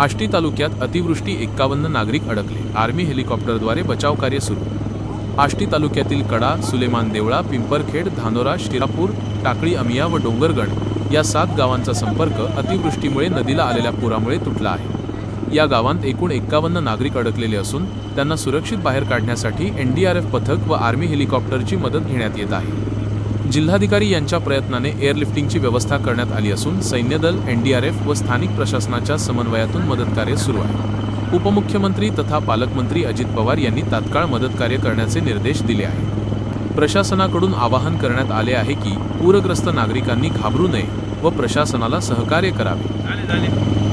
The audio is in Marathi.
आष्टी तालुक्यात अतिवृष्टी एक्कावन्न नागरिक अडकले. आर्मी हेलिकॉप्टरद्वारे बचाव कार्य सुरू. आष्टी तालुक्यातील कडा सुलेमान देवळा पिंपरखेड धानोरा शिरापूर टाकळी अमिया व डोंगरगड या सात गावांचा संपर्क अतिवृष्टीमुळे नदीला आलेल्या पुरामुळे तुटला आहे. या गावांत एकूण एक्कावन्न नागरिक अडकलेले असून त्यांना सुरक्षित बाहेर काढण्यासाठी एनडीआरएफ पथक व आर्मी हेलिकॉप्टरची मदत घेण्यात येत आहे. जिल्हाधिकारी यांच्या प्रयत्नाने एअरलिफ्टिंगची व्यवस्था करण्यात आली असून सैन्यदल एनडीआरएफ व स्थानिक प्रशासनाच्या समन्वयातून मदतकार्य सुरू आहे. उपमुख्यमंत्री तथा पालकमंत्री अजित पवार यांनी तात्काळ मदतकार्य करण्याचे निर्देश दिले आहेत. प्रशासनाकडून आवाहन करण्यात आले आहे की पूरग्रस्त नागरिकांनी घाबरू नये व प्रशासनाला सहकार्य करावे.